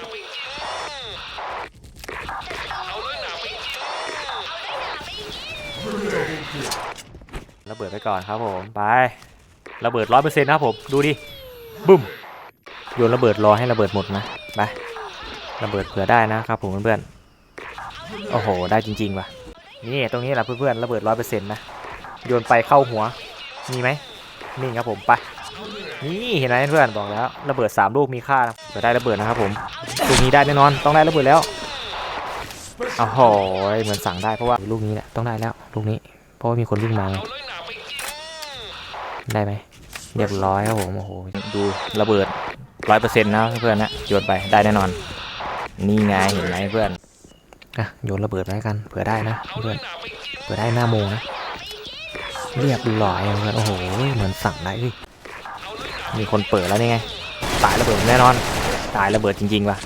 Double kill. เอาเลยหนาไปกิน Double kill. ระเบิดไปก่อนครับผม ไประเบิดร้อยเปอร์เซ็นต์นะครับผม ดูดิบึ้มโยนระเบิดรอให้ระเบิดหมดนะไประเบิดเผื่อได้นะครับผมเพื่อนๆโอ้โห ได้จริงๆว่ะนี่ตรงนี้แหละเพื่อนๆระเบิดร้อยเปอร์เซ็นต์นะโยนไปเข้าหัวมีไหมนี่ครับผมไป นี่เห็นไหมเพื่อนบอกแล้วระเบิดสามลูกมีค่านะเผื่อได้ระเบิดนะครับผมลูกนี้ได้แน่นอนต้องได้ระเบิดแล้วโอ้โหเหมือนสั่งได้เพราะว่าลูกนี้แหละต้องได้แล้วลูกนี้ เพราะว่ามีคนวิ่งมาไงได้ไหมเรียบร้อยครับผมโอ้โหดูระเบิดร้อยเปอร์เซ็นต์นะเพื่อนนะโยนไปได้แน่นอน นี่ไงเห็นไหมเพื่อนอะโยนระเบิดไปกันเผื่อได้นะเพื่อนเผื่อได้หน้าโมนะเรียบร้อยเพื่อนโอ้โหเหมือนสั่งได้ มีคนเปิดแล้วนี่ไง ตายระเบิดแน่นอน ตายระเบิดจริงๆว่ะ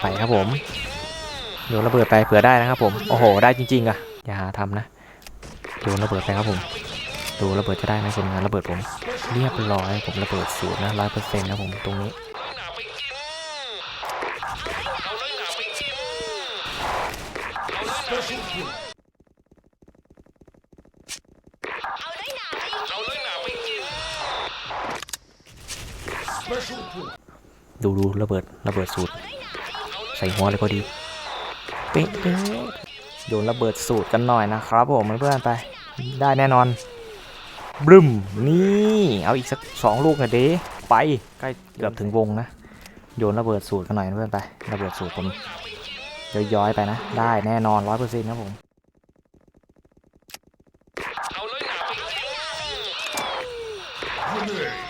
ไปครับผมโยนระเบิดไปเผื่อได้นะครับผม โอ้โห ได้จริงๆอะอย่าหาทำนะ โยนระเบิดไปครับผม ดูระเบิดจะได้ไหมผลงานระเบิดผม เรียบร้อย ผมระเบิดสูตรนะร้อยเปอร์เซ็นต์นะผมตรงนี้เอาเลยหนาไปกินเอาเลยหนาไปกินเอาเลยหนาไปกิน Special kill. ดูดูระเบิดระเบิดสูตร ใส่หัวเลยพอดีเป๊ะเป๊ะโยนระเบิดสูตรกันหน่อยนะครับผมเพื่อนไปได้แน่นอนบึ้มนี่เอาอีกสักสองลูกหน่อยดิไปใกล้เกือบถึงวงนะโยนระเบิดสูตรกันหน่อยเพื่อนไประเบิดสูตรผมย้อยๆไปนะ ได้แน่นอนร้อยเปอร์เซ็นต์ครับผมเอาเลยหนาไป